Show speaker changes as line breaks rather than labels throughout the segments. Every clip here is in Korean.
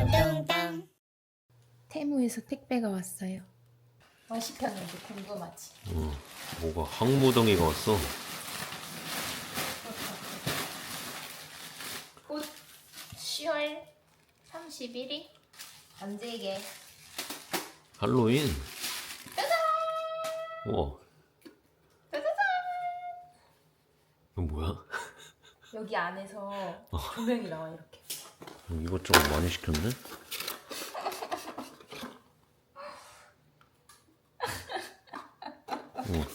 둥둥둥
테무에서 택배가 왔어요. 뭐 시켰는지 궁금하지?
어, 뭐가 항무덩이가 왔어?
곧 10월 31일 언제게?
할로윈? 우와
짜자잔!
이건 뭐야?
여기 안에서 조명이 나와 이렇게.
어, 이것저것 많이 시켰네? 우와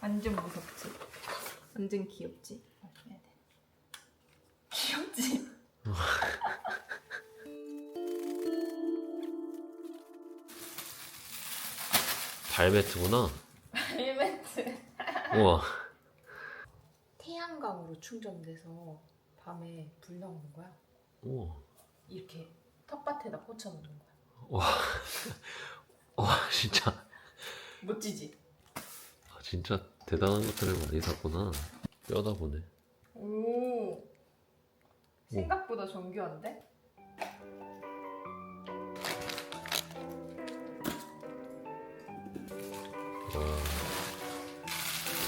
완전 무섭지? 완전 귀엽지? 귀엽지?
발매트구나
헬멧트.
우와
태양광으로 충전돼서 밤에 불 나오는 거야.
우와
이렇게 텃밭에다 꽂혀 놓는 거야.
와, 와 진짜
멋지지?
아, 진짜 대단한 것들을 많이 샀구나 뼈다 보네
오. 생각보다 정교한데?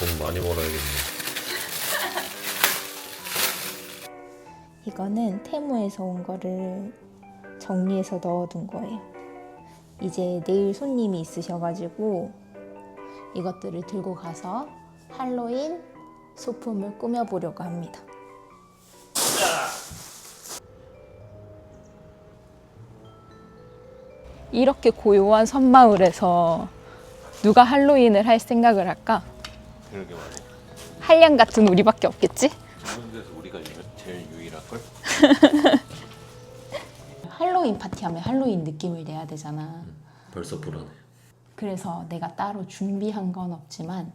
돈 많이 벌어야겠네
이거는 테무에서 온 거를 정리해서 넣어둔 거예요. 이제 내일 손님이 있으셔가지고 이것들을 들고 가서 할로윈 소품을 꾸며보려고 합니다. 이렇게 고요한 섬마을에서 누가 할로윈을 할 생각을 할까?
그러게 말이야
한량 같은 우리밖에 없겠지?
이런 데서 우리가 유- 제일 할걸?
할로윈 파티하면 할로윈 느낌을 내야 되잖아.
벌써 불안해
그래서 내가 따로 준비한 건 없지만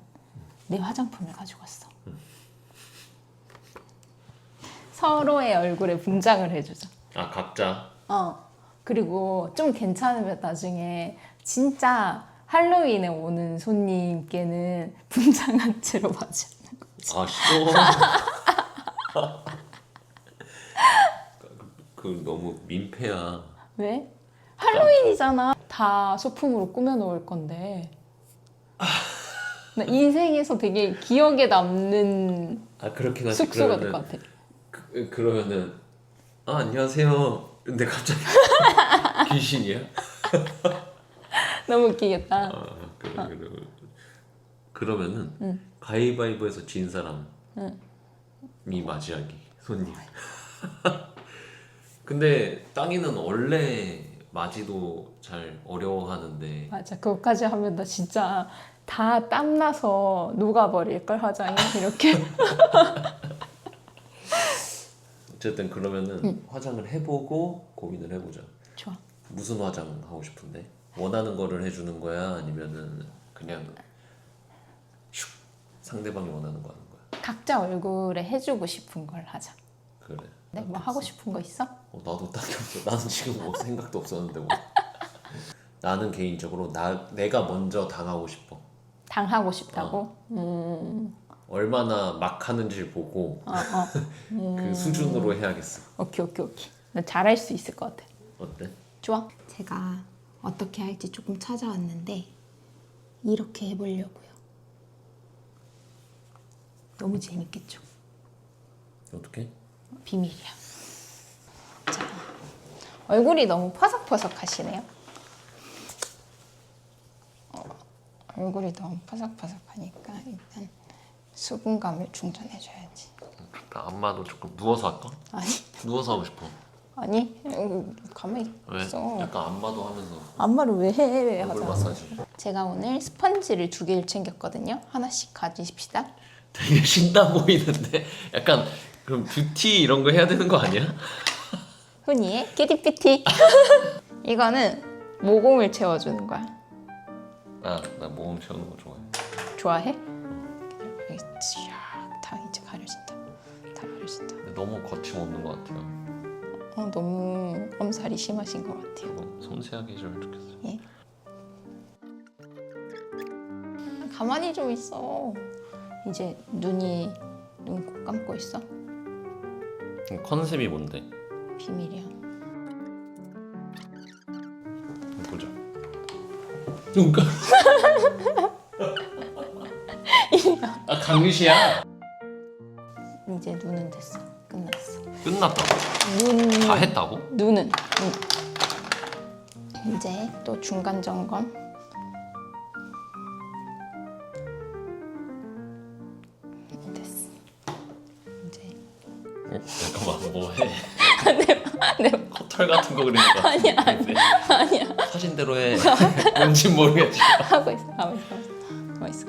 내 화장품을 가지고 왔어. 서로의 얼굴에 분장을 해주자.
아 각자
어. 그리고 좀 괜찮으면 나중에 진짜 할로윈에 오는 손님께는 분장한 채로 맞이하는 거.
아 싫어 그 너무 민폐야
왜? 할로윈이잖아. 다 소품으로 꾸며 놓을 건데. 나 인생에서 되게 기억에 남는
아 그렇긴 하지
숙소가 될
그러면은
것 같아.
그, 그러면은 아 안녕하세요 근데 갑자기 귀신이야?
너무 웃기겠다.
아 그래 그래 그러면은 가위바위보에서 진 사람이 맞이하기 손님 근데 땅이는 원래 맞이도 잘 어려워하는데
맞아. 그것까지 하면 나 진짜 다 땀나서 녹아버릴 걸 화장이 이렇게.
어쨌든 그러면은 화장을 해보고 고민을 해보자
좋아.
무슨 화장 하고 싶은데 원하는 거를 해주는 거야 아니면은 그냥 슉 상대방이 원하는 거 하는 거야
각자 얼굴에 해주고 싶은 걸 하자.
그래
네? 뭐 하고 싶은 거 있어?
어, 나도 딱히 없어 나는 지금 뭐 생각도 없었는데 뭐 나는 개인적으로 나 내가 먼저 당하고 싶어
당하고 싶다고? 음,
얼마나 막 하는지 보고
어, 어.
그 수준으로 해야겠어
오케이, 오케이, 오케이. 나 잘할 수 있을 것 같아.
어때?
좋아. 제가 어떻게 할지 조금 찾아왔는데 이렇게 해보려고요. 너무 재밌겠죠?
어떻게?
비밀이야. 자, 얼굴이 너무 퍼석퍼석하시네요. 어, 얼굴이 너무 퍼석퍼석하니까 일단 수분감을 충전해줘야지.
나 안마도 조금 누워서 할까?
아니,
누워서 하고 싶어
아니, 음, 가만히
왜?
있어.
약간 안마도 하면서
안마를 왜 해?
얼굴
하자.
마사지
제가 오늘 스펀지를 두 개를 챙겼거든요. 하나씩 가지십시다.
되게 신나 보이는데 약간 그럼 뷰티 이런 거 해야 되는 거 아니야?
흔히의 키티피티. 이거는 모공을 채워주는 거야.
아 나 모험 채우는 거 좋아해
좋아해? 여기 쫙 다 이제 가려진다. 다 가려진다.
근데 너무 거침없는 것 같아요
어, 너무 엄살이 심하신 것 같아요.
이거 섬세하게 해주면 좋겠어요
가만히 좀 있어. 이제 눈이 눈 꼭 감고 있어.
컨셉이 뭔데?
비밀이야.
보자. 눈가. 아 강유시야.
이제 눈은 됐어. 끝났어.
끝났다고? 눈다 했다고?
눈은 눈. 이제 또 중간 점검.
잠깐만 뭐 해? 내털 같은 거 그리는 거
아니야,
같은데.
아니야
사진대로 해. 뭔진 모르겠지.
하고 있어. 가만 있어. 가만 있어. 가만 있어.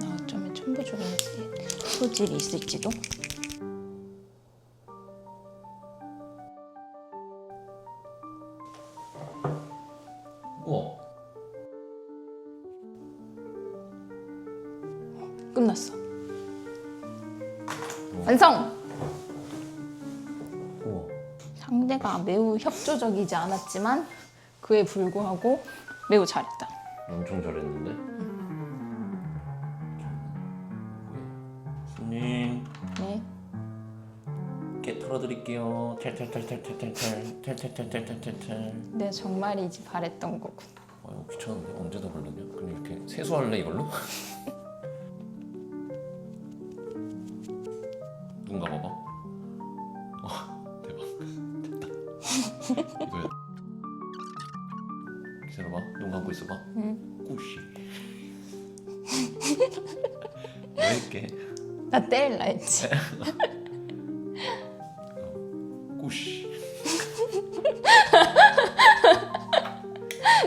나 어쩌면 천부족인지 소질이 있을지도. 협조적이지 않았지만 그에 불구하고 매우 잘했다.
엄청 잘했는데. 손님
네.
깨 털어드릴게요. 탈탈탈탈탈탈탈 탈탈탈탈탈탈.
내 정말이지 바랬던 거군.
아 이거 귀찮은데 언제 더 걸렸냐? 그냥 이렇게 세수할래 이걸로?
나 때릴라 했지.
꾸시.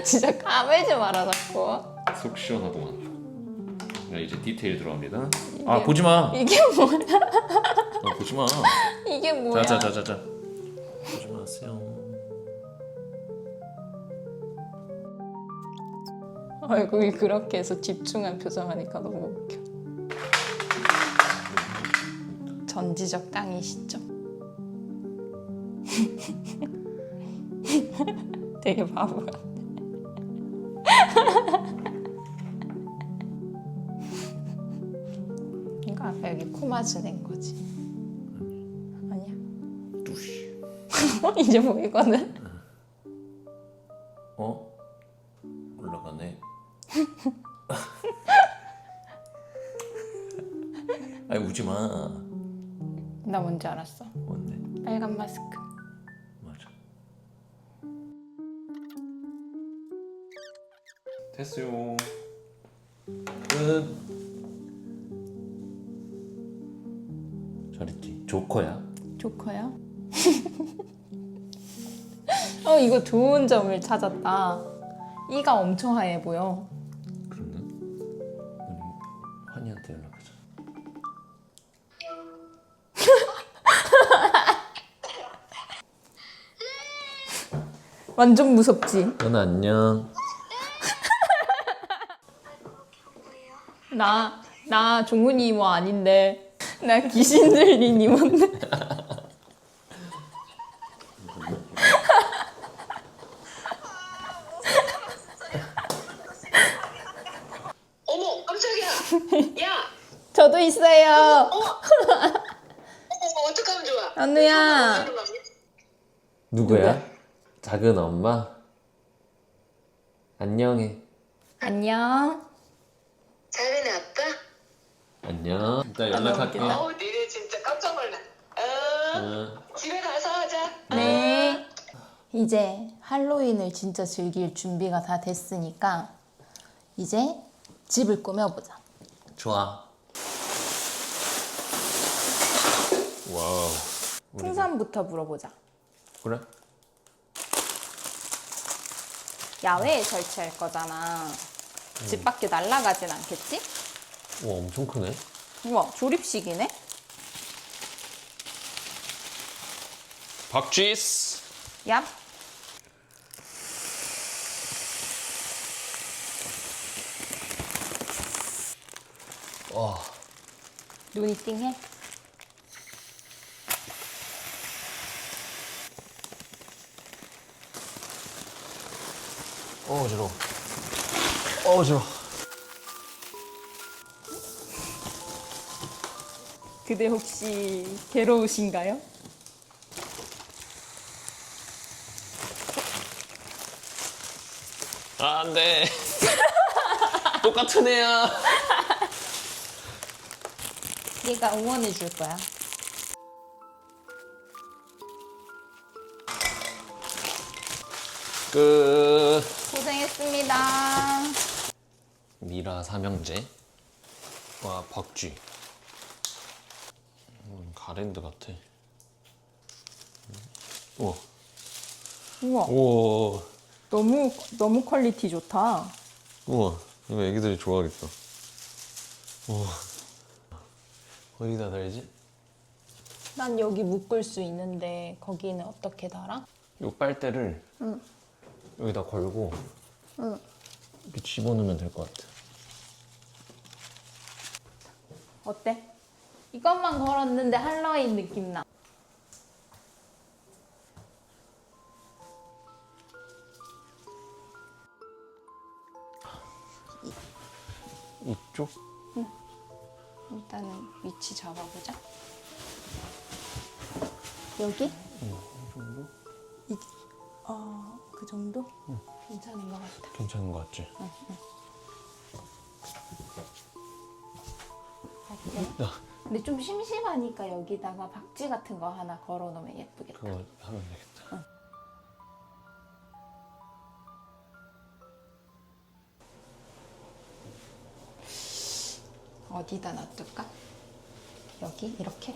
진짜 까매지 마라 자꾸.
속 시원하구만. 자 이제 디테일 들어갑니다. 아 보지 마.
이게 뭐야?
아, 보지 마.
이게 뭐야?
자자자자자. 보지 마세요.
얼굴이 그렇게 해서 집중한 표정하니까 너무 웃겨. 전지적 땅이시죠? 되게 바보 같아. 이거 아까 여기 코마주 낸 거지? 아니야?
뚜시.
이제 보이거든?
어? 올라가네. 아이 우지 마.
나 뭔지 알았어.
뭔데?
빨간 마스크.
맞아. 됐어요. 끝. 잘했지. 조커야.
조커야? 어 이거 좋은 점을 찾았다. 이가 엄청 하얘 보여. 완전 무섭지?
연 안녕.
나, 나 종훈이 이모 아닌데. 나 귀신 들린 이모인데.
어머 깜짝이야 야
저도 있어요.
어머 어떡하면 좋아
안우야.
누구야? 작은 엄마. 안녕해.
안녕.
작은 아빠
안녕. 이따 연락할게.
웃기다.
어우 니네 진짜 깜짝 놀라 어
응.
집에 가서 하자
네. 이제 할로윈을 진짜 즐길 준비가 다 됐으니까 이제 집을 꾸며보자.
좋아. 와우.
풍선부터 물어보자.
그래?
야외에 설치할 거잖아. 집 밖에 날아가진 않겠지?
와 엄청 크네.
우와, 조립식이네?
박쥐스.
얍.
와.
눈이 띵해?
어 어지러. 어 어지러.
그대 혹시 괴로우신가요?
아, 안 돼. 똑같은 애야.
얘가 응원해 줄 거야.
끝.
고생했습니다.
미라 삼형제. 와, 박쥐. 음, 가랜드 같아. 우와.
우와,
우와.
너무 너무 퀄리티 좋다.
우와. 이거 애기들이 좋아하겠다. 우와. 어디다 달지?
난 여기 묶을 수 있는데 거기는 어떻게 달아?
요 빨대를
응.
여기다 걸고
응.
이렇게 집어넣으면 될 것 같아.
어때? 이것만 걸었는데 할로윈 느낌 나.
이쪽?
일단은 위치 잡아보자. 여기?
이 정도?
이, 어, 그 정도? 괜찮은 것 같아.
괜찮은 것 같지?
어때?
야.
근데 좀 심심하니까 여기다가 박쥐 같은 거 하나 걸어놓으면 예쁘겠다.
그거 하면 되겠다.
어디다 놔둘까? 여기? 이렇게?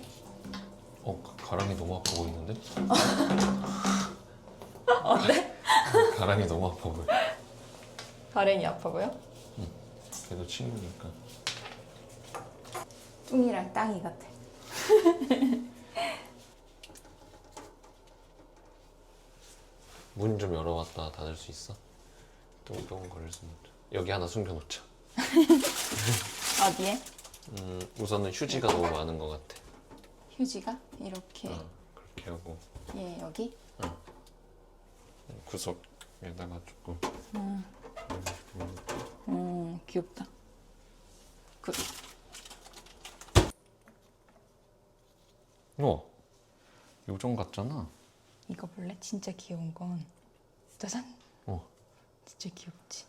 어, 가- 가랑이 너무 아파 보이는데?
어때?
가랑이 너무 아파 보여.
가랭이 아파 보여?
그래도 친구니까.
뚱이랑 땅이 같아.
문 좀 열어봤다 닫을 수 있어? 똥똥 거릴 수 있는. 여기 하나 숨겨놓자.
어디에?
음, 우선은 휴지가 너무 많은 것 같아.
휴지가? 이렇게.
어, 그렇게 하고
얘 여기?
구석 에다가 조금.
음, 귀엽다. 그,
어, 요정 같잖아.
이거 볼래? 진짜 귀여운 건. 짜잔.
어.
진짜 귀엽지?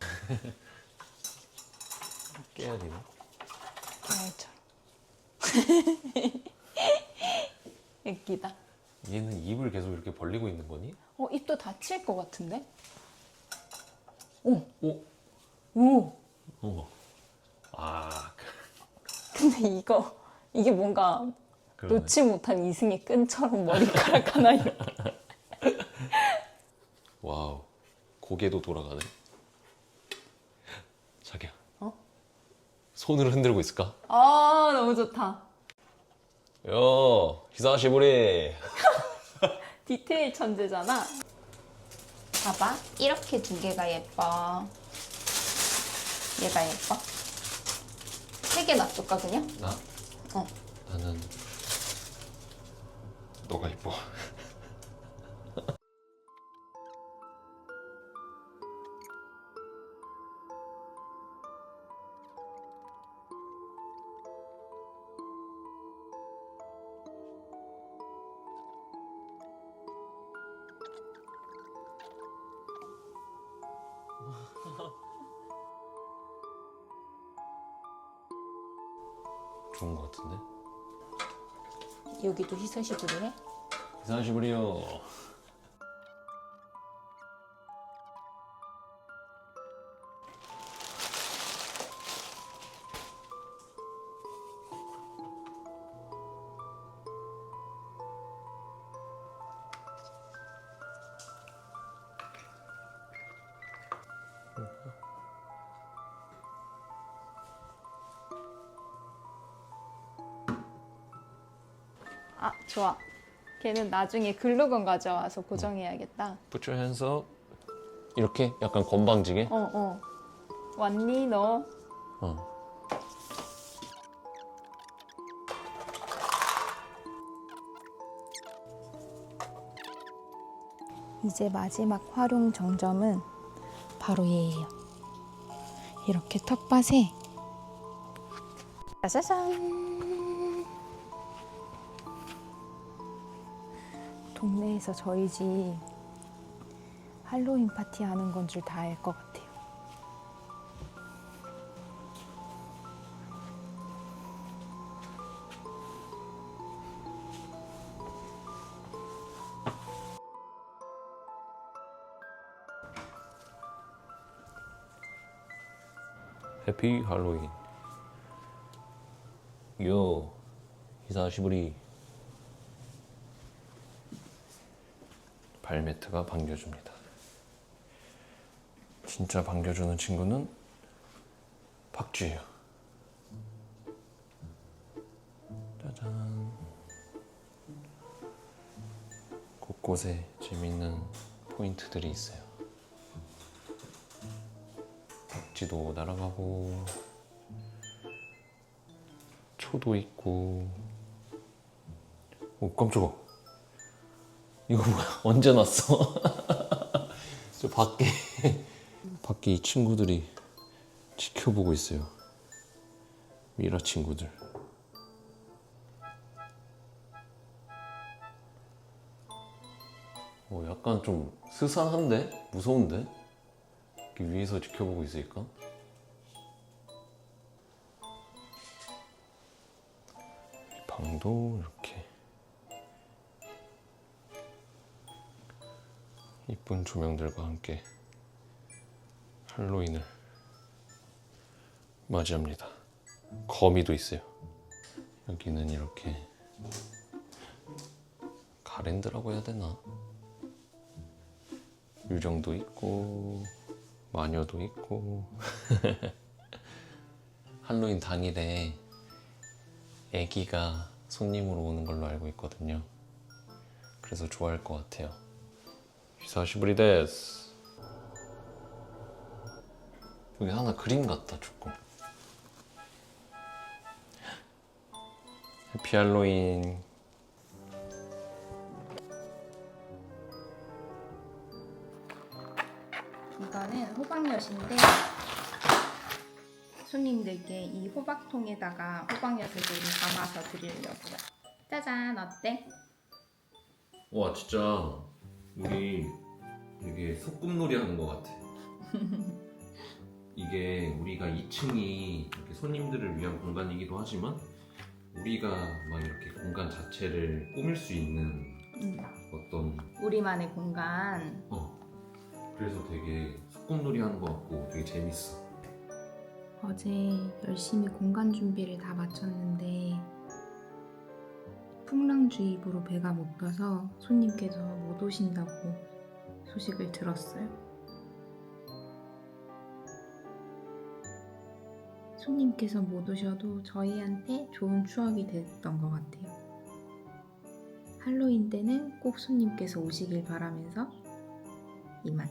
깨야 되나?
계열처럼. 웃기다.
얘는 입을 계속 이렇게 벌리고 있는 거니?
어, 입도 다칠 것 같은데? 오,
오,
오.
어. 아,
근데 이거, 이게 뭔가
그러네.
놓지 못한 이승의 끈처럼 머리카락 하나 이렇게.
와우, 고개도 돌아가네. 자기야.
어?
손을 흔들고 있을까?
아, 너무 좋다.
요, 히사시부리.
디테일 천재잖아. 봐봐. 이렇게 두 개가 예뻐. 얘가 예뻐. 세 개 놔둘까, 그냥?
나?
어.
나는 너가 이뻐. 좋은 것 같은데?
여기도 히사시부리 해?
히사시부리요.
아, 좋아. 걔는 나중에 글루건 가져와서 고정해야겠다.
Put your hands up. 이렇게 약간 건방지게.
어, 어. 왔니, 너?
어.
이제 마지막 활용 정점은 바로 얘예요. 이렇게 텃밭에
짜자잔. 동네에서 저희 집 할로윈 파티 하는 건 줄 다 알 것 같아요.
해피 할로윈. 요 히사시부리. 발매트가 반겨줍니다. 진짜 반겨주는 친구는 박쥐예요. 짜잔. 곳곳에 재밌는 포인트들이 있어요. 박쥐도 날아가고 초도 있고 오 깜짝아 이거 뭐야? 언제 났어? 저 밖에. 밖에 이 친구들이 지켜보고 있어요. 미라 친구들. 어 약간 좀 스산한데? 무서운데? 이렇게 위에서 지켜보고 있으니까? 이 방도 이렇게 이쁜 조명들과 함께 할로윈을 맞이합니다. 거미도 있어요. 여기는 이렇게 가랜드라고 해야 되나? 유정도 있고 마녀도 있고 할로윈 당일에 아기가 손님으로 오는 걸로 알고 있거든요. 그래서 좋아할 것 같아요. 데스. 여기 하나 그림 같다 조금. 해피 할로윈.
이거는 호박엿인데 손님들께 이 호박통에다가 호박엿을 좀 담아서 드리려고요. 짜잔 어때?
와 진짜 우리 되게 소꿉놀이 하는 것 같아. 이게 우리가 2층이 이렇게 손님들을 위한 공간이기도 하지만 우리가 막 이렇게 공간 자체를 꾸밀 수 있는
음,
어떤
우리만의 공간.
어 그래서 되게 소꿉놀이 하는 것 같고 되게 재밌어.
어제 열심히 공간 준비를 다 마쳤는데 풍랑주의보로 배가 못 가서 손님께서 못 오신다고 소식을 들었어요. 손님께서 못 오셔도 저희한테 좋은 추억이 됐던 것 같아요. 할로윈 때는 꼭 손님께서 오시길 바라면서 이만.